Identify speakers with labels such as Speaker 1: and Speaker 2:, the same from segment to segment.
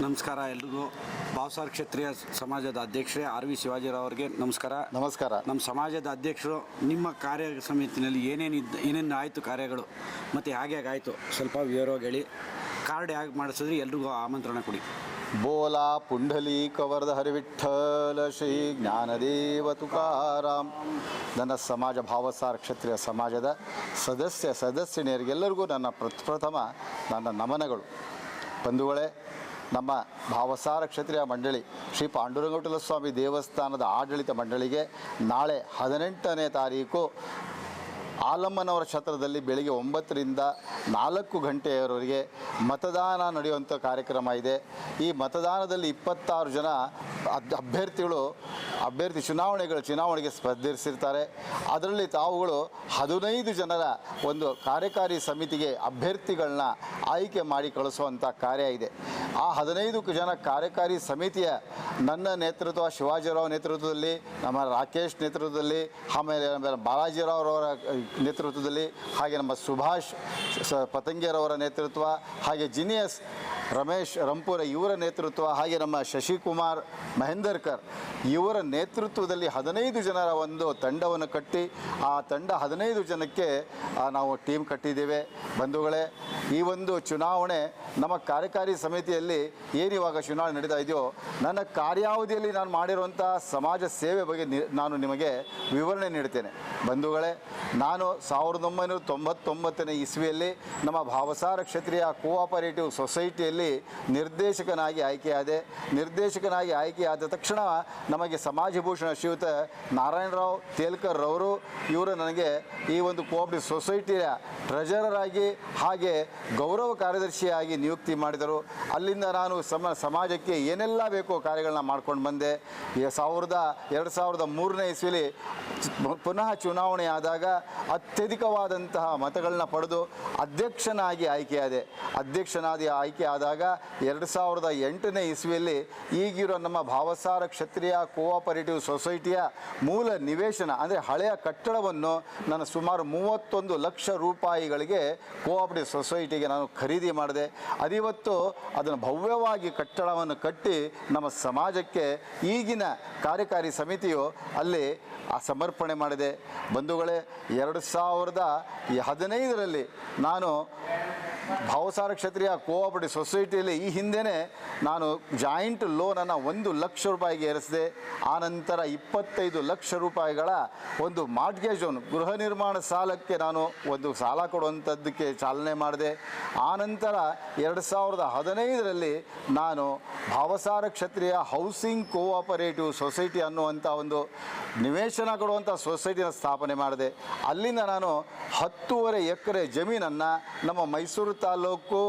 Speaker 1: ನಮಸ್ಕಾರ ಎಲ್ರಿಗೂ. ಭಾವಸಾರ್ ಕ್ಷತ್ರಿಯ ಸಮಾಜದ ಅಧ್ಯಕ್ಷರೇ ಆರ್ ವಿ ಶಿವಾಜಿರಾವ್ ಅವರಿಗೆ ನಮಸ್ಕಾರ.
Speaker 2: ನಮಸ್ಕಾರ.
Speaker 1: ನಮ್ಮ ಸಮಾಜದ ಅಧ್ಯಕ್ಷರು ನಿಮ್ಮ ಕಾರ್ಯ ಸಮಿತಿನಲ್ಲಿ ಏನೇನಿದ್ದ ಏನೇನು ಆಯಿತು ಕಾರ್ಯಗಳು ಮತ್ತು ಹೇಗೆ ಹೇಗೆ ಆಯಿತು ಸ್ವಲ್ಪ ವಿವರವಾಗಿ ಹೇಳಿ. ಕಾರ್ಡ್ ಹೇಗೆ ಮಾಡಿಸಿದ್ರಿ ಎಲ್ರಿಗೂ ಆಮಂತ್ರಣ ಕೊಡಿ.
Speaker 2: ಬೋಲಾ ಪುಂಡಲಿ ಕವರ್ದ ಹರಿವಿಠಲ ಶ್ರೀ ಜ್ಞಾನದೇವ ತುಕಾರಾಮ್. ನನ್ನ ಸಮಾಜ ಭಾವಸಾರ ಕ್ಷತ್ರಿಯ ಸಮಾಜದ ಸದಸ್ಯ ಸದಸ್ಯನಿಯರಿಗೆಲ್ಲರಿಗೂ ನನ್ನ ಪ್ರಪ್ರಥಮ ನನ್ನ ನಮನಗಳು. ಬಂಧುಗಳೇ ನಮ್ಮ ಭಾವಸಾರ ಕ್ಷತ್ರಿಯ ಮಂಡಳಿ ಶ್ರೀ ಪಾಂಡುರಂಗಟಲಸ್ವಾಮಿ ದೇವಸ್ಥಾನದ ಆಡಳಿತ ಮಂಡಳಿಗೆ ನಾಳೆ ಹದಿನೆಂಟನೇ ತಾರೀಕು ಆಲಮ್ಮನವರ ಕ್ಷೇತ್ರದಲ್ಲಿ ಬೆಳಿಗ್ಗೆ ಒಂಬತ್ತರಿಂದ ನಾಲ್ಕು ಗಂಟೆಯವರೆಗೆ ಮತದಾನ ನಡೆಯುವಂಥ ಕಾರ್ಯಕ್ರಮ ಇದೆ. ಈ ಮತದಾನದಲ್ಲಿ ಇಪ್ಪತ್ತಾರು ಜನ ಅಭ್ಯರ್ಥಿಗಳು, ಅಭ್ಯರ್ಥಿ ಚುನಾವಣೆಗಳು ಚುನಾವಣೆಗೆ ಸ್ಪರ್ಧಿಸಿರ್ತಾರೆ. ಅದರಲ್ಲಿ ತಾವುಗಳು ಹದಿನೈದು ಜನರ ಒಂದು ಕಾರ್ಯಕಾರಿ ಸಮಿತಿಗೆ ಅಭ್ಯರ್ಥಿಗಳನ್ನ ಆಯ್ಕೆ ಮಾಡಿ ಕಳಿಸುವಂಥ ಕಾರ್ಯ ಇದೆ. ಆ ಹದಿನೈದು ಜನ ಕಾರ್ಯಕಾರಿ ಸಮಿತಿಯ ನನ್ನ ನೇತೃತ್ವ, ಶಿವಾಜಿರಾವ್ ನೇತೃತ್ವದಲ್ಲಿ, ನಮ್ಮ ರಾಕೇಶ್ ನೇತೃತ್ವದಲ್ಲಿ, ಆಮೇಲೆ ಆಮೇಲೆ ಬಾಲಾಜಿರಾವ್ರವರ ನೇತೃತ್ವದಲ್ಲಿ ಹಾಗೆ ನಮ್ಮ ಸುಭಾಷ್ ಪತಂಗಿಯರವರ ನೇತೃತ್ವ, ಹಾಗೆ ಜಿನಿಯಸ್ ರಮೇಶ್ ರಂಪುರ ಇವರ ನೇತೃತ್ವ, ಹಾಗೆ ನಮ್ಮ ಶಶಿಕುಮಾರ್ ಮಹೇಂದರ್ಕರ್ ಇವರ ನೇತೃತ್ವದಲ್ಲಿ ಹದಿನೈದು ಜನರ ಒಂದು ತಂಡವನ್ನು ಕಟ್ಟಿ, ಆ ತಂಡ ಹದಿನೈದು ಜನಕ್ಕೆ ನಾವು ಟೀಮ್ ಕಟ್ಟಿದ್ದೇವೆ. ಬಂಧುಗಳೇ, ಈ ಒಂದು ಚುನಾವಣೆ ನಮ್ಮ ಕಾರ್ಯಕಾರಿ ಸಮಿತಿಯಲ್ಲಿ ಏನಿವಾಗ ಚುನಾವಣೆ ನಡೀತಾ ಇದೆಯೋ, ನನ್ನ ಕಾರ್ಯಾವಧಿಯಲ್ಲಿ ನಾನು ಮಾಡಿರುವಂಥ ಸಮಾಜ ಸೇವೆ ಬಗ್ಗೆ ನಾನು ನಿಮಗೆ ವಿವರಣೆ ನೀಡ್ತೇನೆ. ಬಂಧುಗಳೇ, ನಾನು ಸಾವಿರದ ಒಂಬೈನೂರ ತೊಂಬತ್ತೊಂಬತ್ತನೇ ಇಸ್ವಿಯಲ್ಲಿ ನಮ್ಮ ಭಾವಸಾರ ಕ್ಷತ್ರಿಯ ಕೋಆಪರೇಟಿವ್ ಸೊಸೈಟಿಯಲ್ಲಿ ನಿರ್ದೇಶಕನಾಗಿ ಆಯ್ಕೆಯಾದೆ. ನಿರ್ದೇಶಕನಾಗಿ ಆಯ್ಕೆಯಾದ ತಕ್ಷಣ ನಮಗೆ ಸಮಾಜಭೂಷಣ ಶ್ರೀಯುತ ನಾರಾಯಣರಾವ್ ತೇಲ್ಕರ್ ರವರು, ಇವರು ನನಗೆ ಈ ಒಂದು ಕೋಆಪರೇಟಿವ್ ಸೊಸೈಟಿಯ ಟ್ರೆಜರರ್ ಆಗಿ ಹಾಗೆ ಗೌರವ ಕಾರ್ಯದರ್ಶಿಯಾಗಿ ನಿಯುಕ್ತಿ ಮಾಡಿದರು. ಅಲ್ಲಿಂದ ನಾನು ಸಮ, ಸಮಾಜಕ್ಕೆ ಏನೆಲ್ಲ ಬೇಕೋ ಕಾರ್ಯಗಳನ್ನ ಮಾಡ್ಕೊಂಡು ಬಂದೆ. ಸಾವಿರದ, ಎರಡು ಸಾವಿರದ ಮೂರನೇ ಇಸ್ವಿಲಿ ಪುನಃ ಚುನಾವಣೆ ಆದಾಗ ಅತ್ಯಧಿಕವಾದಂತಹ ಮತಗಳನ್ನ ಪಡೆದು ಅಧ್ಯಕ್ಷನಾಗಿ ಆಯ್ಕೆಯಾದೆ. ಅಧ್ಯಕ್ಷನಾಗಿ ಆಯ್ಕೆ ಆದಾಗ ಎರಡು ಸಾವಿರದ ಎಂಟನೇ ಇಸ್ವಿಯಲ್ಲಿ ಈಗಿರೋ ನಮ್ಮ ಭಾವಸಾರ ಕ್ಷತ್ರಿಯ ಕೋಆಪರೇಟಿವ್ ಸೊಸೈಟಿಯ ಮೂಲ ನಿವೇಶನ, ಅಂದರೆ ಹಳೆಯ ಕಟ್ಟಡವನ್ನು ನಾನು ಸುಮಾರು ಮೂವತ್ತೊಂದು ಲಕ್ಷ ರೂಪಾಯಿಗಳಿಗೆ ಕೋಆಪರೇಟಿವ್ ಸೊಸೈಟಿಗೆ ನಾನು ಖರೀದಿ ಮಾಡಿದೆ. ಅದಿವತ್ತು ಅದನ್ನು ಭವ್ಯವಾಗಿ ಕಟ್ಟಡವನ್ನು ಕಟ್ಟಿ ನಮ್ಮ ಸಮಾಜಕ್ಕೆ ಈಗಿನ ಕಾರ್ಯಕಾರಿ ಸಮಿತಿಯು ಅಲ್ಲಿ ಆ ಸಮರ್ಪಣೆ ಮಾಡಿದೆ. ಬಂಧುಗಳೇ, ಎರಡು ಸಾವಿರದ ಹದಿನೈದರಲ್ಲಿ ನಾನು ಭಾವಸಾರ ಕ್ಷತ್ರಿಯ ಕೋಆಪರೇಟಿವ್ ಸೊಸೈಟಿಯಲ್ಲಿ ಈ ಹಿಂದೆನೆ ನಾನು ಜಾಯಿಂಟ್ ಲೋನನ್ನು ಒಂದು ಲಕ್ಷ ರೂಪಾಯಿಗೆ ಏರಿಸಿದೆ. ಆನಂತರ ಇಪ್ಪತ್ತೈದು ಲಕ್ಷ ರೂಪಾಯಿಗಳ ಒಂದು ಮಾರ್ಟ್ಗೇಜ್ ಲೋನ್, ಗೃಹ ನಿರ್ಮಾಣ ಸಾಲಕ್ಕೆ ನಾನು ಒಂದು ಸಾಲ ಕೊಡುವಂಥದ್ದಕ್ಕೆ ಚಾಲನೆ ಮಾಡಿದೆ. ಆನಂತರ ಎರಡು ಸಾವಿರದ ಹದಿನೈದರಲ್ಲಿ ನಾನು Bhavsar Kshatriya housing cooperative society ಅನ್ನುವಂಥ ಒಂದು ನಿವೇಶನ ಕೊಡುವಂಥ ಸೊಸೈಟಿನ ಸ್ಥಾಪನೆ ಮಾಡಿದೆ. ಅಲ್ಲಿಂದ ನಾನು ಹತ್ತೂವರೆ ಎಕರೆ ಜಮೀನನ್ನು ನಮ್ಮ ಮೈಸೂರು ತಾಲೂಕು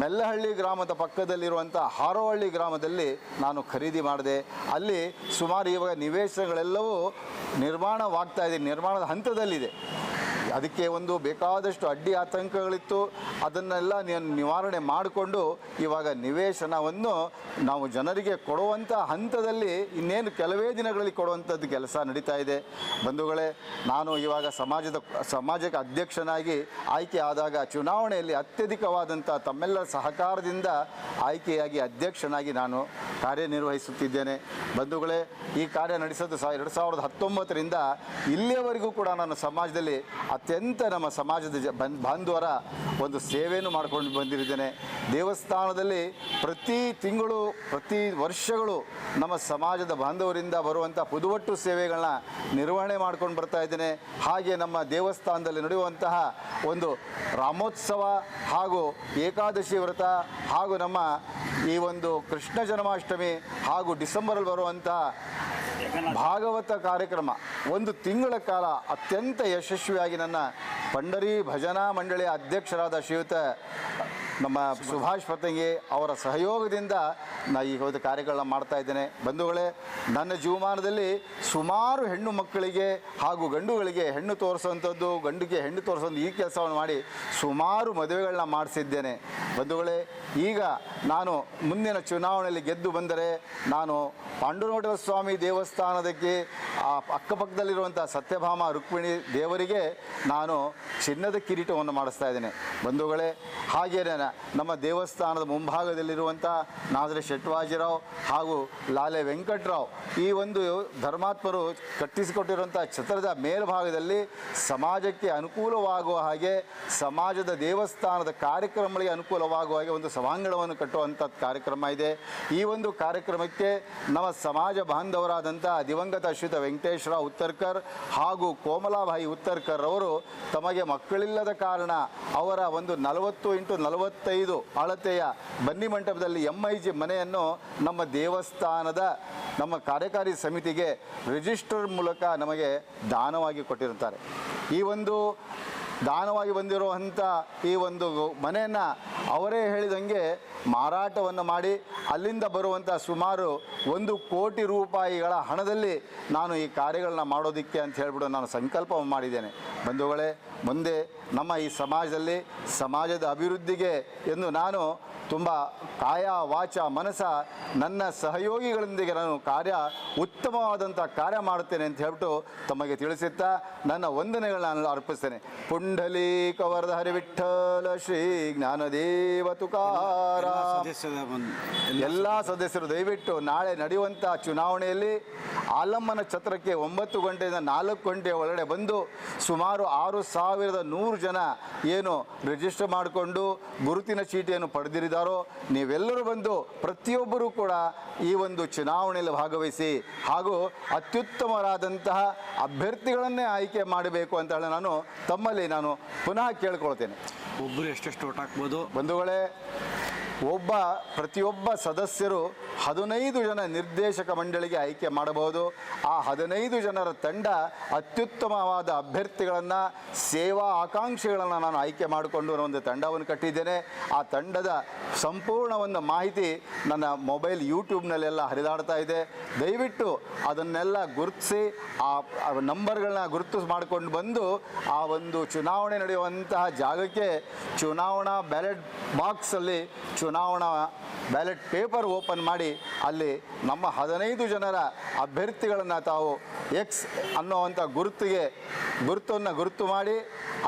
Speaker 2: ಮೆಲ್ಲಹಳ್ಳಿ ಗ್ರಾಮದ ಪಕ್ಕದಲ್ಲಿರುವಂಥ ಹಾರೋಹಳ್ಳಿ ಗ್ರಾಮದಲ್ಲಿ ನಾನು ಖರೀದಿ ಮಾಡಿದೆ. ಅಲ್ಲಿ ಸುಮಾರು ಇವಾಗ ನಿವೇಶನಗಳೆಲ್ಲವೂ ನಿರ್ಮಾಣವಾಗ್ತಾ ಇದೆ, ನಿರ್ಮಾಣದ ಹಂತದಲ್ಲಿದೆ. ಅದಕ್ಕೆ ಒಂದು ಬೇಕಾದಷ್ಟು ಅಡ್ಡಿ ಆತಂಕಗಳಿತ್ತು. ಅದನ್ನೆಲ್ಲ ನಿವಾರಣೆ ಮಾಡಿಕೊಂಡು ಇವಾಗ ನಿವೇಶನವನ್ನು ನಾವು ಜನರಿಗೆ ಕೊಡುವಂಥ ಹಂತದಲ್ಲಿ ಇನ್ನೇನು ಕೆಲವೇ ದಿನಗಳಲ್ಲಿ ಕೊಡುವಂಥದ್ದು ಕೆಲಸ ನಡೀತಾ ಇದೆ. ಬಂಧುಗಳೇ, ನಾನು ಇವಾಗ ಸಮಾಜದ, ಸಮಾಜಕ್ಕೆ ಅಧ್ಯಕ್ಷನಾಗಿ ಆಯ್ಕೆ ಆದಾಗ ಚುನಾವಣೆಯಲ್ಲಿ ಅತ್ಯಧಿಕವಾದಂಥ ತಮ್ಮೆಲ್ಲರ ಸಹಕಾರದಿಂದ ಆಯ್ಕೆಯಾಗಿ ಅಧ್ಯಕ್ಷನಾಗಿ ನಾನು ಕಾರ್ಯನಿರ್ವಹಿಸುತ್ತಿದ್ದೇನೆ. ಬಂಧುಗಳೇ, ಈ ಕಾರ್ಯ ನಡೆಸೋದು ಸಹ ಎರಡು ಸಾವಿರದ ಹತ್ತೊಂಬತ್ತರಿಂದ ಇಲ್ಲಿಯವರೆಗೂ ಕೂಡ ನಾನು ಸಮಾಜದಲ್ಲಿ ಅತ್ಯಂತ ನಮ್ಮ ಸಮಾಜದ ಜ ಬಾಂಧವರ ಒಂದು ಸೇವೆಯನ್ನು ಮಾಡ್ಕೊಂಡು ಬಂದಿರಿದ್ದೇನೆ. ದೇವಸ್ಥಾನದಲ್ಲಿ ಪ್ರತಿ ತಿಂಗಳು, ಪ್ರತಿ ವರ್ಷಗಳು ನಮ್ಮ ಸಮಾಜದ ಬಾಂಧವರಿಂದ ಬರುವಂಥ ಪುದುವಟ್ಟು ಸೇವೆಗಳನ್ನ ನಿರ್ವಹಣೆ ಮಾಡ್ಕೊಂಡು ಬರ್ತಾ ಇದ್ದೇನೆ. ಹಾಗೆ ನಮ್ಮ ದೇವಸ್ಥಾನದಲ್ಲಿ ನಡೆಯುವಂತಹ ಒಂದು ರಾಮೋತ್ಸವ ಹಾಗೂ ಏಕಾದಶಿ ವ್ರತ ಹಾಗೂ ನಮ್ಮ ಈ ಒಂದು ಕೃಷ್ಣ ಜನ್ಮಾಷ್ಟಮಿ ಹಾಗೂ ಡಿಸೆಂಬರಲ್ಲಿ ಬರುವಂತಹ ಭಾಗವತ ಕಾರ್ಯಕ್ರಮ. ಒಂದು ತಿಂಗಳ ಕಾಲ ಅತ್ಯಂತ ಯಶಸ್ವಿಯಾಗಿ ನನ್ನ ಪಂಡರಿ ಭಜನಾ ಮಂಡಳಿಯ ಅಧ್ಯಕ್ಷರಾದ ಶ್ರೀಯುತ ನಮ್ಮ ಸುಭಾಷ್ ಪತಂಗಿ ಅವರ ಸಹಯೋಗದಿಂದ ನಾ ಈಗ ಒಂದು ಕಾರ್ಯಗಳನ್ನ ಮಾಡ್ತಾ ಇದ್ದೇನೆ. ಬಂಧುಗಳೇ, ನನ್ನ ಜೀವಮಾನದಲ್ಲಿ ಸುಮಾರು ಹೆಣ್ಣು ಮಕ್ಕಳಿಗೆ ಹಾಗೂ ಗಂಡುಗಳಿಗೆ ಹೆಣ್ಣು ತೋರಿಸುವಂಥದ್ದು, ಗಂಡಿಗೆ ಹೆಣ್ಣು ತೋರಿಸೋದು ಈ ಕೆಲಸವನ್ನು ಮಾಡಿ ಸುಮಾರು ಮದುವೆಗಳನ್ನ ಮಾಡಿಸಿದ್ದೇನೆ. ಬಂಧುಗಳೇ, ಈಗ ನಾನು ಮುಂದಿನ ಚುನಾವಣೆಯಲ್ಲಿ ಗೆದ್ದು ಬಂದರೆ ನಾನು ಪಾಂಡುನೋಟರ ಸ್ವಾಮಿ ದೇವಸ್ಥಾನದಕ್ಕೆ ಆ ಅಕ್ಕಪಕ್ಕದಲ್ಲಿರುವಂಥ ಸತ್ಯಭಾಮ ರುಕ್ಮಿಣಿ ದೇವರಿಗೆ ನಾನು ಚಿನ್ನದ ಕಿರೀಟವನ್ನು ಮಾಡಿಸ್ತಾ ಇದ್ದೇನೆ. ಬಂಧುಗಳೇ, ಹಾಗೆಯೇ ನಮ್ಮ ದೇವಸ್ಥಾನದ ಮುಂಭಾಗದಲ್ಲಿರುವಂಥ ನಾದರೆ ಶೆಟ್ವಾಜಿರಾವ್ ಹಾಗೂ ಲಾಲೆ ವೆಂಕಟರಾವ್ ಈ ಒಂದು ಧರ್ಮಾತ್ಮರು ಕಟ್ಟಿಸಿಕೊಟ್ಟಿರುವಂಥ ಛತ್ರದ ಮೇಲ್ಭಾಗದಲ್ಲಿ ಸಮಾಜಕ್ಕೆ ಅನುಕೂಲವಾಗುವ ಹಾಗೆ, ಸಮಾಜದ ದೇವಸ್ಥಾನದ ಕಾರ್ಯಕ್ರಮಗಳಿಗೆ ಅನುಕೂಲವಾಗುವ ಹಾಗೆ ಒಂದು ಸಭಾಂಗಣವನ್ನು ಕಟ್ಟುವಂಥ ಕಾರ್ಯಕ್ರಮ ಇದೆ. ಈ ಒಂದು ಕಾರ್ಯಕ್ರಮಕ್ಕೆ ನಮ್ಮ ಸಮಾಜ ಬಾಂಧವರಾದಂಥ ದಿವಂಗತ ಶ್ರೀತ ವೆಂಕಟೇಶ್ವರ ಉತ್ತರ್ಕರ್ ಹಾಗೂ ಕೋಮಲಾಬಾಯಿ ಉತ್ತರ್ಕರ್ ಅವರು ತಮಗೆ ಮಕ್ಕಳಿಲ್ಲದ ಕಾರಣ ಅವರ ಒಂದು ನಲವತ್ತು ಇಂಟು ನಲವತ್ತೈದು ಅಳತೆಯ ಬನ್ನಿ ಮಂಟಪದಲ್ಲಿ ಎಂ ಐ ಜಿ ಮನೆಯನ್ನು ನಮ್ಮ ದೇವಸ್ಥಾನದ, ನಮ್ಮ ಕಾರ್ಯಕಾರಿ ಸಮಿತಿಗೆ ರಿಜಿಸ್ಟರ್ ಮೂಲಕ ನಮಗೆ ದಾನವಾಗಿ ಕೊಟ್ಟಿರುತ್ತಾರೆ. ಈ ಒಂದು ದಾನವಾಗಿ ಬಂದಿರುವಂಥ ಈ ಒಂದು ಮನೆಯನ್ನು ಅವರೇ ಹೇಳಿದಂಗೆ ಮಾರಾಟವನ್ನು ಮಾಡಿ ಅಲ್ಲಿಂದ ಬರುವಂಥ ಸುಮಾರು ಒಂದು ಕೋಟಿ ರೂಪಾಯಿಗಳ ಹಣದಲ್ಲಿ ನಾನು ಈ ಕಾರ್ಯಗಳನ್ನ ಮಾಡೋದಕ್ಕೆ ಅಂತ ಹೇಳ್ಬಿಟ್ಟು ನಾನು ಸಂಕಲ್ಪ ಮಾಡಿದ್ದೇನೆ. ಬಂಧುಗಳೇ ಮುಂದೆ ನಮ್ಮ ಈ ಸಮಾಜದಲ್ಲಿ ಸಮಾಜದ ಅಭಿವೃದ್ಧಿಗೆ ಎಂದು ನಾನು ತುಂಬ ಕಾಯ ವಾಚ ಮನಸ ನನ್ನ ಸಹಯೋಗಿಗಳೊಂದಿಗೆ ನಾನು ಕಾರ್ಯ ಉತ್ತಮವಾದಂಥ ಕಾರ್ಯ ಮಾಡುತ್ತೇನೆ ಅಂತ ಹೇಳ್ಬಿಟ್ಟು ತಮಗೆ ತಿಳಿಸುತ್ತಾ ನನ್ನ ವಂದನೆಗಳನ್ನ ನಾನು ಅರ್ಪಿಸ್ತೇನೆ. ಪುಂಡಲೀಕವರದ ಹರಿವಿಠಲ ಶ್ರೀ ಜ್ಞಾನದೇವ ತುಕಾರ
Speaker 1: ಎಲ್ಲ
Speaker 2: ಎಲ್ಲ ಸದಸ್ಯರು ದಯವಿಟ್ಟು ನಾಳೆ ನಡೆಯುವಂಥ ಚುನಾವಣೆಯಲ್ಲಿ ಆಲಮ್ಮನ ಛತ್ರಕ್ಕೆ ಒಂಬತ್ತು ಗಂಟೆಯಿಂದ ನಾಲ್ಕು ಗಂಟೆ ಒಳಗಡೆ ಬಂದು ಸುಮಾರು ಆರು ಸಾವಿರದ ನೂರು ಜನ ಏನು ರಿಜಿಸ್ಟರ್ ಮಾಡಿಕೊಂಡು ಗುರುತಿನ ಚೀಟಿಯನ್ನು ಪಡೆದಿರಿದಾರೋ ನೀವೆಲ್ಲರೂ ಬಂದು ಪ್ರತಿಯೊಬ್ಬರೂ ಕೂಡ ಈ ಒಂದು ಚುನಾವಣೆಯಲ್ಲಿ ಭಾಗವಹಿಸಿ ಹಾಗೂ ಅತ್ಯುತ್ತಮರಾದಂತಹ ಅಭ್ಯರ್ಥಿಗಳನ್ನೇ ಆಯ್ಕೆ ಮಾಡಬೇಕು ಅಂತ ಹೇಳಿ ನಾನು ತಮ್ಮಲ್ಲಿ ನಾನು ಪುನಃ ಕೇಳ್ಕೊಳ್ತೇನೆ.
Speaker 1: ಒಬ್ಬರು ಎಷ್ಟೆಷ್ಟು ಓಟ್ ಹಾಕ್ಬೋದು?
Speaker 2: ಬಂಧುಗಳೇ ಒಬ್ಬ, ಪ್ರತಿಯೊಬ್ಬ ಸದಸ್ಯರು ಹದಿನೈದು ಜನ ನಿರ್ದೇಶಕ ಮಂಡಳಿಗೆ ಆಯ್ಕೆ ಮಾಡಬಹುದು. ಆ ಹದಿನೈದು ಜನರ ತಂಡ ಅತ್ಯುತ್ತಮವಾದ ಅಭ್ಯರ್ಥಿಗಳನ್ನು, ಸೇವಾ ಆಕಾಂಕ್ಷೆಗಳನ್ನು ನಾನು ಆಯ್ಕೆ ಮಾಡಿಕೊಂಡು ಒಂದು ತಂಡವನ್ನು ಕಟ್ಟಿದ್ದೇನೆ. ಆ ತಂಡದ ಸಂಪೂರ್ಣ ಒಂದು ಮಾಹಿತಿ ನನ್ನ ಮೊಬೈಲ್ ಯೂಟ್ಯೂಬ್ನಲ್ಲೆಲ್ಲ ಹರಿದಾಡ್ತಾ ಇದೆ. ದಯವಿಟ್ಟು ಅದನ್ನೆಲ್ಲ ಗುರುತಿಸಿ, ಆ ನಂಬರ್ಗಳನ್ನ ಗುರುತು ಮಾಡಿಕೊಂಡು ಬಂದು ಆ ಒಂದು ಚುನಾವಣೆ ನಡೆಯುವಂತಹ ಜಾಗಕ್ಕೆ ಚುನಾವಣಾ ಬ್ಯಾಲೆಟ್ ಬಾಕ್ಸಲ್ಲಿ ಚುನಾವಣಾ ಬ್ಯಾಲೆಟ್ ಪೇಪರ್ ಓಪನ್ ಮಾಡಿ ಅಲ್ಲಿ ನಮ್ಮ ಹದಿನೈದು ಜನರ ಅಭ್ಯರ್ಥಿಗಳನ್ನು ತಾವು ಎಕ್ಸ್ ಅನ್ನೋವಂಥ ಗುರುತಿಗೆ ಗುರುತನ್ನು ಗುರುತು ಮಾಡಿ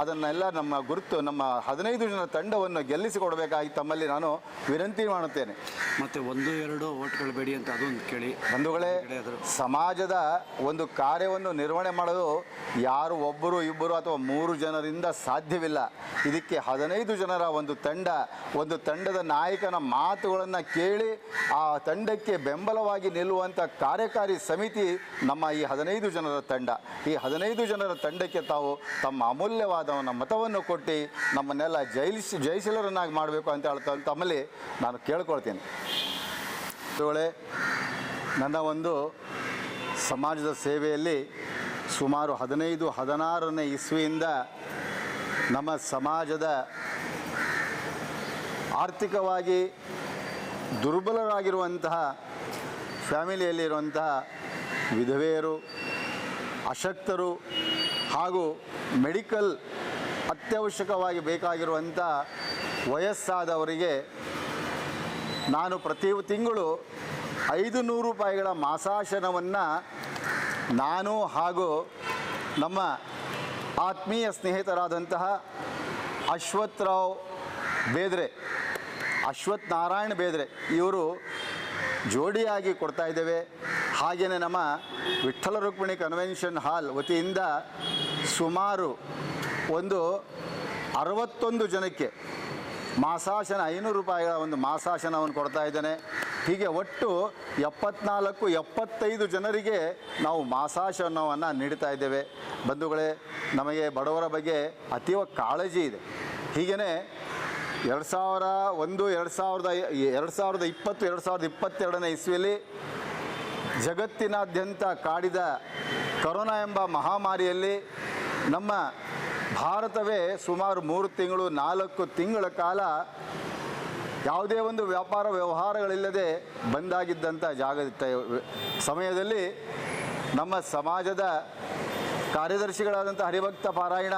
Speaker 2: ಅದನ್ನೆಲ್ಲ ನಮ್ಮ ಗುರುತು ನಮ್ಮ ಹದಿನೈದು ಜನ ತಂಡವನ್ನು ಗೆಲ್ಲಿಸಿಕೊಡಬೇಕಾಗಿ ತಮ್ಮಲ್ಲಿ ನಾನು ವಿನಂತಿ ಮಾಡುತ್ತೇನೆ.
Speaker 1: ಮತ್ತು ಒಂದು ಎರಡು ಓಟ್ಗಳು ಬೇಡಿ ಅಂತ ಅದೊಂದು ಕೇಳಿ.
Speaker 2: ಬಂಧುಗಳೇ ಸಮಾಜದ ಒಂದು ಕಾರ್ಯವನ್ನು ನಿರ್ವಹಣೆ ಮಾಡಲು ಯಾರು ಒಬ್ಬರು ಇಬ್ಬರು ಅಥವಾ ಮೂರು ಜನರಿಂದ ಸಾಧ್ಯವಿಲ್ಲ. ಇದಕ್ಕೆ ಹದಿನೈದು ಜನರ ಒಂದು ತಂಡ ಒಂದು ತಂಡದ ನಾಯಕನ ಮಾತುಗಳನ್ನು ಕೇಳಿ ಆ ತಂಡಕ್ಕೆ ಬೆಂಬಲವಾಗಿ ನಿಲ್ಲುವಂಥ ಕಾರ್ಯಕಾರಿ ಸಮಿತಿ ನಮ್ಮ ಈ ಹದಿನೈದು ಜನರ ತಂಡ. ಈ ಹದಿನೈದು ಜನರ ತಂಡಕ್ಕೆ ತಾವು ತಮ್ಮ ಅಮೂಲ್ಯವಾದ ಮತವನ್ನು ಕೊಟ್ಟು ನಮ್ಮನ್ನೆಲ್ಲ ಜೈಲಿಸಿ ಜಯಶೀಲರನ್ನಾಗಿ ಮಾಡಬೇಕು ಅಂತ ಹೇಳ್ತಾ ತಮ್ಮಲ್ಲಿ ನಾನು ಕೇಳ್ಕೊಳ್ತೀನಿ. ನನ್ನ ಒಂದು ಸಮಾಜದ ಸೇವೆಯಲ್ಲಿ ಸುಮಾರು ಹದಿನೈದು, ಹದಿನಾರನೇ ಇಸ್ವಿಯಿಂದ ನಮ್ಮ ಸಮಾಜದ ಆರ್ಥಿಕವಾಗಿ ದುರ್ಬಲರಾಗಿರುವಂತಹ ಫ್ಯಾಮಿಲಿಯಲ್ಲಿರುವಂತಹ ವಿಧವೆಯರು, ಅಶಕ್ತರು ಹಾಗೂ ಮೆಡಿಕಲ್ ಅತ್ಯವಶ್ಯಕವಾಗಿ ಬೇಕಾಗಿರುವಂಥ ವಯಸ್ಸಾದವರಿಗೆ ನಾನು ಪ್ರತಿ ತಿಂಗಳು ಐದು ನೂರು ರೂಪಾಯಿಗಳ ಮಾಸಾಶನವನ್ನು ನಾನು ಹಾಗೂ ನಮ್ಮ ಆತ್ಮೀಯ ಸ್ನೇಹಿತರಾದಂತಹ ಅಶ್ವಥ್ ರಾವ್ ಬೇದ್ರೆ ಅಶ್ವಥ್ ನಾರಾಯಣ್ ಬೇದ್ರೆ. ಇವರು ಜೋಡಿಯಾಗಿ ಕೊಡ್ತಾ ಇದ್ದೇವೆ. ಹಾಗೆಯೇ ನಮ್ಮ ವಿಠ್ಠಲ ರುಕ್ಮಿಣಿ ಕನ್ವೆನ್ಷನ್ ಹಾಲ್ ವತಿಯಿಂದ ಸುಮಾರು ಒಂದು ಅರವತ್ತೊಂದು ಜನಕ್ಕೆ ಮಾಸಾಶನ ಐನೂರು ರೂಪಾಯಿಗಳ ಒಂದು ಮಾಸಾಶನವನ್ನು ಕೊಡ್ತಾ ಇದ್ದೇನೆ. ಹೀಗೆ ಒಟ್ಟು ಎಪ್ಪತ್ನಾಲ್ಕು, ಎಪ್ಪತ್ತೈದು ಜನರಿಗೆ ನಾವು ಮಾಸಾಶನವನ್ನು ನೀಡ್ತಾ ಇದ್ದೇವೆ. ಬಂಧುಗಳೇ, ನಮಗೆ ಬಡವರ ಬಗ್ಗೆ ಅತೀವ ಕಾಳಜಿ ಇದೆ. ಹೀಗೇ ಎರಡು ಸಾವಿರ ಒಂದು, ಎರಡು ಸಾವಿರದ ಎರಡು ಸಾವಿರದ ಇಪ್ಪತ್ತು, ಎರಡು ಸಾವಿರದ ಇಪ್ಪತ್ತೆರಡನೇ ಇಸ್ವಿಯಲ್ಲಿ ಜಗತ್ತಿನಾದ್ಯಂತ ಕಾಡಿದ ಕರೋನಾ ಎಂಬ ಮಹಾಮಾರಿಯಲ್ಲಿ ನಮ್ಮ ಭಾರತವೇ ಸುಮಾರು ಮೂರು ತಿಂಗಳು, ನಾಲ್ಕು ತಿಂಗಳ ಕಾಲ ಯಾವುದೇ ಒಂದು ವ್ಯಾಪಾರ ವ್ಯವಹಾರಗಳಿಲ್ಲದೆ ಬಂದಾಗಿದ್ದಂಥ ಜಾಗ, ಸಮಯದಲ್ಲಿ ನಮ್ಮ ಸಮಾಜದ ಕಾರ್ಯದರ್ಶಿಗಳಾದಂಥ ಹರಿಭಕ್ತ ಪಾರಾಯಣ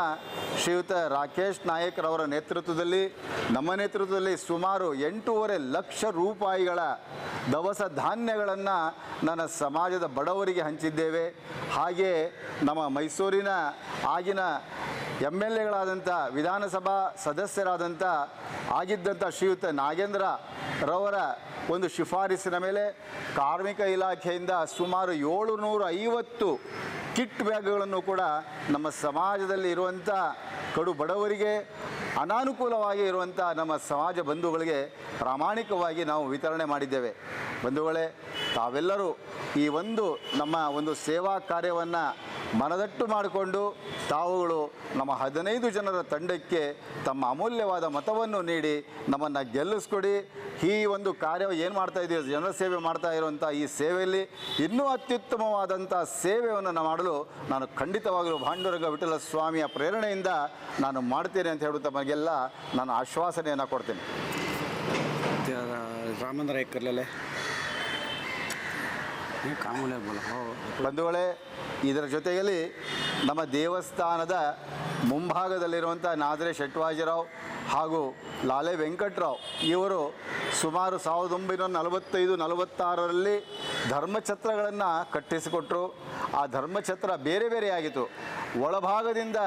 Speaker 2: ಶ್ರೀಯುತ ರಾಕೇಶ್ ನಾಯಕ್ರವರ ನೇತೃತ್ವದಲ್ಲಿ, ನಮ್ಮ ನೇತೃತ್ವದಲ್ಲಿ ಸುಮಾರು ಎಂಟೂವರೆ ಲಕ್ಷ ರೂಪಾಯಿಗಳ ದವಸ ಧಾನ್ಯಗಳನ್ನು ನನ್ನ ಸಮಾಜದ ಬಡವರಿಗೆ ಹಂಚಿದ್ದೇವೆ. ಹಾಗೆ ನಮ್ಮ ಮೈಸೂರಿನ ಆಗಿನ ಎಂ ಎಲ್ ಎಗಳಾದಂಥ ವಿಧಾನಸಭಾ ಸದಸ್ಯರಾದಂಥ ಆಗಿದ್ದಂಥ ಶ್ರೀಯುತ ನಾಗೇಂದ್ರ ರವರ ಒಂದು ಶಿಫಾರಸಿನ ಮೇಲೆ ಕಾರ್ಮಿಕ ಇಲಾಖೆಯಿಂದ ಸುಮಾರು ಏಳುನೂರ ಐವತ್ತು ಕಿಟ್ ಬ್ಯಾಗ್ಗಳನ್ನು ಕೂಡ ನಮ್ಮ ಸಮಾಜದಲ್ಲಿ ಇರುವಂಥ ಕಡು ಬಡವರಿಗೆ, ಅನಾನುಕೂಲವಾಗಿ ಇರುವಂಥ ನಮ್ಮ ಸಮಾಜ ಬಂಧುಗಳಿಗೆ ಪ್ರಾಮಾಣಿಕವಾಗಿ ನಾವು ವಿತರಣೆ ಮಾಡಿದ್ದೇವೆ. ಬಂಧುಗಳೇ, ತಾವೆಲ್ಲರೂ ಈ ಒಂದು ನಮ್ಮ ಒಂದು ಸೇವಾ ಕಾರ್ಯವನ್ನು ಮನದಟ್ಟು ಮಾಡಿಕೊಂಡು ತಾವುಗಳು ನಮ್ಮ ಹದಿನೈದು ಜನರ ತಂಡಕ್ಕೆ ತಮ್ಮ ಅಮೂಲ್ಯವಾದ ಮತವನ್ನು ನೀಡಿ ನಮ್ಮನ್ನು ಗೆಲ್ಲಿಸ್ಕೊಡಿ. ಈ ಒಂದು ಕಾರ್ಯ ಏನು ಮಾಡ್ತಾ ಇದೆಯೋ, ಜನರ ಸೇವೆ ಮಾಡ್ತಾ ಇರುವಂಥ ಈ ಸೇವೆಯಲ್ಲಿ ಇನ್ನೂ ಅತ್ಯುತ್ತಮವಾದಂಥ ಸೇವೆಯನ್ನು ನಾನು ಮಾಡಲು ನಾನು ಖಂಡಿತವಾಗಲೂ ಭಾಂಡುರಂಗ ವಿಠಲ ಸ್ವಾಮಿಯ ಪ್ರೇರಣೆಯಿಂದ ನಾನು ಮಾಡ್ತೇನೆ ಅಂತ ಹೇಳುತ್ತಾ ತಮಗೆಲ್ಲ ನಾನು ಆಶ್ವಾಸನೆಯನ್ನು ಕೊಡ್ತೇನೆ.
Speaker 1: ರಾಮಂದ್ರ ಎಕ್ಕರ್ಲಲ್ಲೇ
Speaker 2: ಬಂಧುಗಳೇ, ಇದರ ಜೊತೆಯಲ್ಲಿ ನಮ್ಮ ದೇವಸ್ಥಾನದ ಮುಂಭಾಗದಲ್ಲಿರುವಂಥ ನಾದ್ರೆ ಶೆಟ್ವಾಜಿರಾವ್ ಹಾಗೂ ಲಾಲೆ ವೆಂಕಟರಾವ್, ಇವರು ಸುಮಾರು ಸಾವಿರದ ಒಂಬೈನೂರ ನಲವತ್ತೈದು, ನಲವತ್ತಾರರಲ್ಲಿ ಧರ್ಮಛತ್ರಗಳನ್ನು ಕಟ್ಟಿಸಿಕೊಟ್ರು. ಆ ಧರ್ಮಛತ್ರ ಬೇರೆ ಬೇರೆಯಾಗಿತ್ತು ಒಳಭಾಗದಿಂದ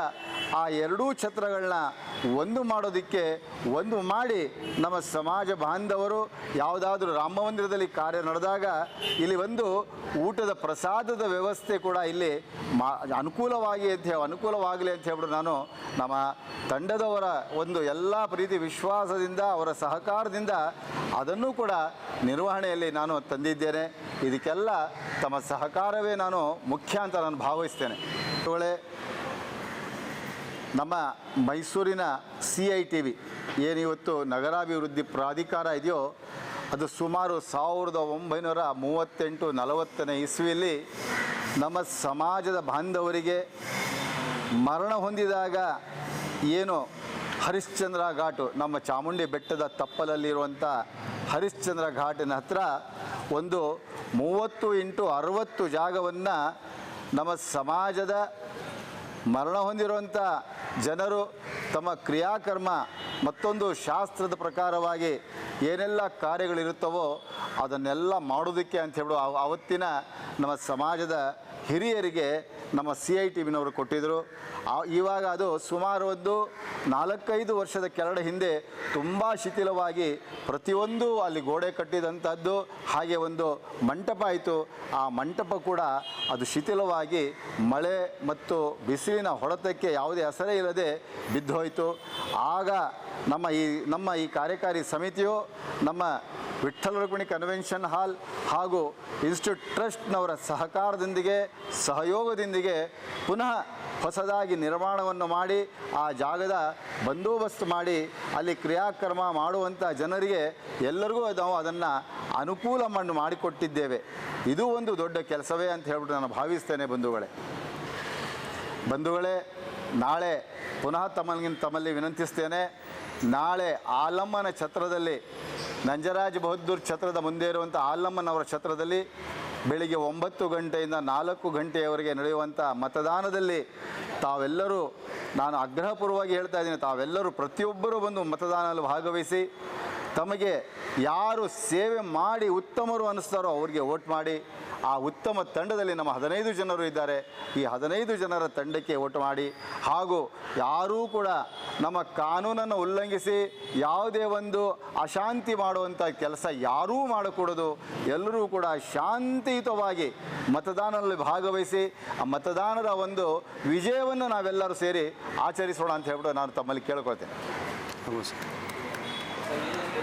Speaker 2: ಆ ಎರಡೂ ಛತ್ರಗಳನ್ನ ಒಂದು ಮಾಡೋದಕ್ಕೆ ಒಂದು ಮಾಡಿ ನಮ್ಮ ಸಮಾಜ ಬಾಂಧವರು ಯಾವುದಾದ್ರೂ ರಾಮ ಮಂದಿರದಲ್ಲಿ ಕಾರ್ಯ ನಡೆದಾಗ ಇಲ್ಲಿ ಒಂದು ಊಟದ ಪ್ರಸಾದದ ವ್ಯವಸ್ಥೆ ಕೂಡ ಇಲ್ಲಿ ಮಾ ಅನುಕೂಲವಾಗಿ ಅಂತ ಹೇಳಿ, ಅನುಕೂಲವಾಗಲಿ ಅಂತ ಹೇಳ್ಬಿಟ್ಟು ನಾನು ನಮ್ಮ ತಂಡದವರ ಒಂದು ಎಲ್ಲ ಪ್ರೀತಿ ವಿಶ್ವಾಸದಿಂದ, ಅವರ ಸಹಕಾರದಿಂದ ಅದನ್ನು ಕೂಡ ನಿರ್ವಹಣೆಯಲ್ಲಿ ನಾನು ತಂದಿದ್ದೇನೆ. ಇದಕ್ಕೆಲ್ಲ ತಮ್ಮ ಸಹಕಾರವೇ ನಾನು ಮುಖ್ಯ ಅಂತ ನಾನು ಭಾವಿಸ್ತೇನೆ. ಒಳ್ಳೆ ನಮ್ಮ ಮೈಸೂರಿನ ಸಿ ಐ ಟಿ ವಿ ಏನಿವತ್ತು ನಗರಾಭಿವೃದ್ಧಿ ಪ್ರಾಧಿಕಾರ ಇದೆಯೋ, ಅದು ಸುಮಾರು ಸಾವಿರದ ಒಂಬೈನೂರ ಮೂವತ್ತೆಂಟು ನಲವತ್ತನೇ ಇಸ್ವಿಯಲ್ಲಿ ನಮ್ಮ ಸಮಾಜದ ಬಾಂಧವರಿಗೆ ಮರಣ ಹೊಂದಿದಾಗ ಏನು ಹರಿಶ್ಚಂದ್ರ ಘಾಟು, ನಮ್ಮ ಚಾಮುಂಡಿ ಬೆಟ್ಟದ ತಪ್ಪಲಲ್ಲಿರುವಂಥ ಹರಿಶ್ಚಂದ್ರ ಘಾಟಿನ ಹತ್ರ ಒಂದು ಮೂವತ್ತು ಇಂಟು ಅರವತ್ತು ಜಾಗವನ್ನು ನಮ್ಮ ಸಮಾಜದ ಮರಣ ಹೊಂದಿರುವಂಥ ಜನರು ತಮ್ಮ ಕ್ರಿಯಾಕರ್ಮ ಮತ್ತೊಂದು ಶಾಸ್ತ್ರದ ಪ್ರಕಾರವಾಗಿ ಏನೆಲ್ಲ ಕಾರ್ಯಗಳಿರುತ್ತವೋ ಅದನ್ನೆಲ್ಲ ಮಾಡೋದಕ್ಕೆ ಅಂತ ಹೇಳಿ ಅವತ್ತಿನ ನಮ್ಮ ಸಮಾಜದ ಹಿರಿಯರಿಗೆ ನಮ್ಮ ಸಿ ಐ ಟಿ ವಿನವರು ಕೊಟ್ಟಿದ್ದರು ಇವಾಗ ಅದು ಸುಮಾರು ಒಂದು ನಾಲ್ಕೈದು ವರ್ಷದ ಕೆರಡ ಹಿಂದೆ ತುಂಬ ಶಿಥಿಲವಾಗಿ ಪ್ರತಿಯೊಂದು ಅಲ್ಲಿ ಗೋಡೆ ಕಟ್ಟಿದಂಥದ್ದು ಹಾಗೆ ಒಂದು ಮಂಟಪ ಆಯಿತು. ಆ ಮಂಟಪ ಕೂಡ ಅದು ಶಿಥಿಲವಾಗಿ ಮಳೆ ಮತ್ತು ಬಿಸಿಲಿನ ಹೊಡೆತಕ್ಕೆ ಯಾವುದೇ ಹೆಸರೇ ಇಲ್ಲದೆ ಬಿದ್ದೋಯಿತು. ಆಗ ನಮ್ಮ ಈ ನಮ್ಮ ಈ ಕಾರ್ಯಕಾರಿ ಸಮಿತಿಯು ನಮ್ಮ ವಿಠ್ಠಲ ರುಕ್ಮಿಣಿ ಕನ್ವೆನ್ಷನ್ ಹಾಲ್ ಹಾಗೂ ಇನ್ಸ್ಟಿಟ್ಯೂಟ್ ಟ್ರಸ್ಟ್ನವರ ಸಹಕಾರದೊಂದಿಗೆ, ಸಹಯೋಗದೊಂದಿಗೆ ಪುನಃ ಹೊಸದಾಗಿ ನಿರ್ಮಾಣವನ್ನು ಮಾಡಿ, ಆ ಜಾಗದ ಬಂದೋಬಸ್ತ್ ಮಾಡಿ, ಅಲ್ಲಿ ಕ್ರಿಯಾಕರ್ಮ ಮಾಡುವಂಥ ಜನರಿಗೆ ಎಲ್ಲರಿಗೂ ನಾವು ಅದನ್ನು ಅನುಕೂಲ ಮಾಡಿ ಮಾಡಿಕೊಟ್ಟಿದ್ದೇವೆ. ಇದು ಒಂದು ದೊಡ್ಡ ಕೆಲಸವೇ ಅಂತ ಹೇಳ್ಬಿಟ್ಟು ನಾನು ಭಾವಿಸ್ತೇನೆ ಬಂಧುಗಳೇ. ಬಂಧುಗಳೇ, ನಾಳೆ ಪುನಃ ತಮ್ಮಲ್ಲಿ ತಮ್ಮಲ್ಲಿ ವಿನಂತಿಸ್ತೇನೆ. ನಾಳೆ ಆಲಮ್ಮನ ಛತ್ರದಲ್ಲಿ, ನಂಜರಾಜ್ ಬಹದ್ದೂರ್ ಛತ್ರದ ಮುಂದೆ ಇರುವಂಥ ಆಲಮ್ಮನವರ ಛತ್ರದಲ್ಲಿ ಬೆಳಿಗ್ಗೆ ಒಂಬತ್ತು ಗಂಟೆಯಿಂದ ನಾಲ್ಕು ಗಂಟೆಯವರೆಗೆ ನಡೆಯುವಂಥ ಮತದಾನದಲ್ಲಿ ತಾವೆಲ್ಲರೂ, ನಾನು ಆಗ್ರಹಪೂರ್ವವಾಗಿ ಹೇಳ್ತಾ ಇದ್ದೀನಿ, ತಾವೆಲ್ಲರೂ ಪ್ರತಿಯೊಬ್ಬರೂ ಬಂದು ಮತದಾನದಲ್ಲಿ ಭಾಗವಹಿಸಿ ತಮಗೆ ಯಾರು ಸೇವೆ ಮಾಡಿ ಉತ್ತಮರು ಅನ್ನಿಸ್ತಾರೋ ಅವರಿಗೆ ವೋಟ್ ಮಾಡಿ. ಆ ಉತ್ತಮ ತಂಡದಲ್ಲಿ ನಮ್ಮ ಹದಿನೈದು ಜನರು ಇದ್ದಾರೆ. ಈ ಹದಿನೈದು ಜನರ ತಂಡಕ್ಕೆ ವೋಟ್ ಮಾಡಿ. ಹಾಗೂ ಯಾರೂ ಕೂಡ ನಮ್ಮ ಕಾನೂನನ್ನು ಉಲ್ಲಂಘಿಸಿ ಯಾವುದೇ ಒಂದು ಅಶಾಂತಿ ಮಾಡುವಂಥ ಕೆಲಸ ಯಾರೂ ಮಾಡಕೂಡದು. ಎಲ್ಲರೂ ಕೂಡ ಶಾಂತಿಯುತವಾಗಿ ಮತದಾನದಲ್ಲಿ ಭಾಗವಹಿಸಿ, ಆ ಮತದಾನದ ಒಂದು ವಿಜಯವನ್ನು ನಾವೆಲ್ಲರೂ ಸೇರಿ ಆಚರಿಸೋಣ ಅಂತ ಹೇಳ್ಬಿಟ್ಟು ನಾನು ತಮ್ಮಲ್ಲಿ ಕೇಳ್ಕೊಳ್ತೇನೆ.
Speaker 1: ಸರ್